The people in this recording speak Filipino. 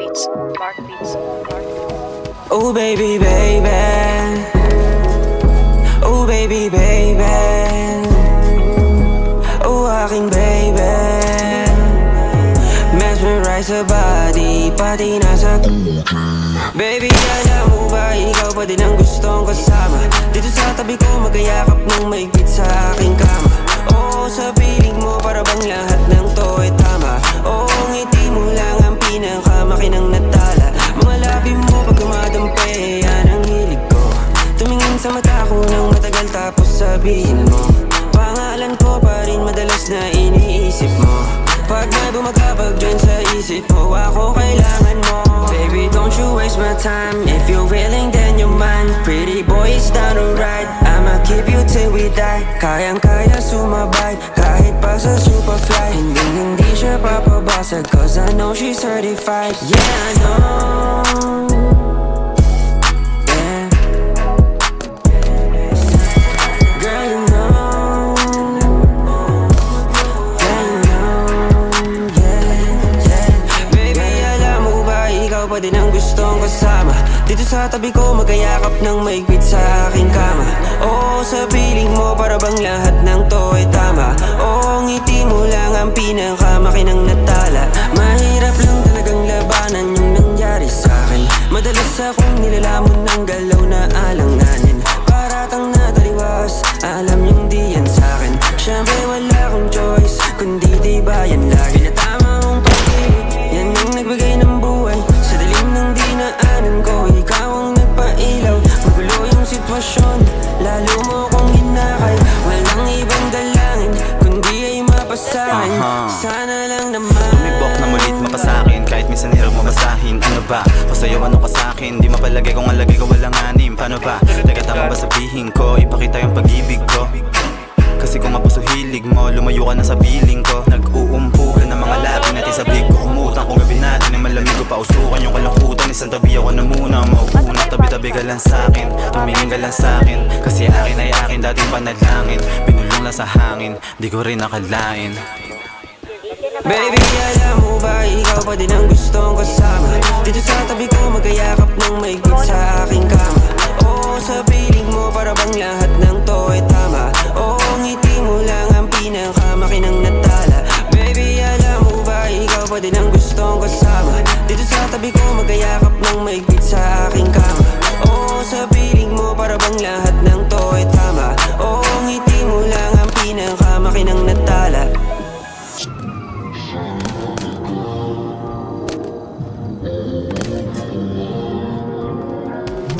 Beats. Mark Beats. Mark. Oh baby, baby. Oh baby, baby. Oh aking baby. Mesmerize sa body, pati nasa Baby, alam mo ba, ikaw pa din ang gustong kasama Dito sa tabi ko, magkayakap ng maigpit sa aking kama pinakamakinang natala. Mga labi mo pag dumadampay, yan ang hilig ko. Tumingin sa mata ko ng matagal tapos sabihin mo. Pangalan ko pa rin madalas na iniisip mo. Pag may bumagabag dyan sa isip mo Ako kailangan mo. Baby don't you waste my time. If you're willing then you're mine. Pretty boy down to ride. I'ma keep you till we die. Kayang kaya sumabay hindi siya papabasag Cause I know she's certified. Yeah I know. Pa din ang gustong kasama? Dito sa tabi ko, magkayakap ng maigpit sa aking kama. Oo, sa piling mo, para bang lahat ng to ay tama? Oo, ngiti mo lang ang pinakamakinang nilalamon ng galaw na alanganin. Paratang nataliwas, alam niyong di yan sa'kin Siyempre wala akong choice, mabasahin Ano ba? O sa'yo ano ka sa'kin? Di mapalagay kung ang lagay ko walang anim. Paano ba? Teka tama ba sabihin ko? Ipakita yung pag-ibig ko. Kasi kung mapuso hilig mo Lumayo ka na sa piling ko. Nag-uumpugan ng mga labi natin sa big ko. Umutang kung gabi natin ay malamig ko Pausukan yung kalangutan Isang tabi ako na muna. Mauuna tabi-tabi ka lang sa'kin. Tumingin ka lang sa'kin. Kasi akin ay akin dating panalangin. Binulong lang sa hangin Di ko rin nakalain. Baby, alam mo ba, ikaw pa din ang gustong kasama Dito sa tabi ko, magkayakap ng maigpit sa aking kama. Oo, sa piling mo, para bang lahat ng to ay tama? Oo, ngiti mo lang ang pinakamakinang natala. Baby, alam mo ba, ikaw pa din ang gustong kasama? Dito sa tabi ko, magkayakap ng maigpit sa aking kama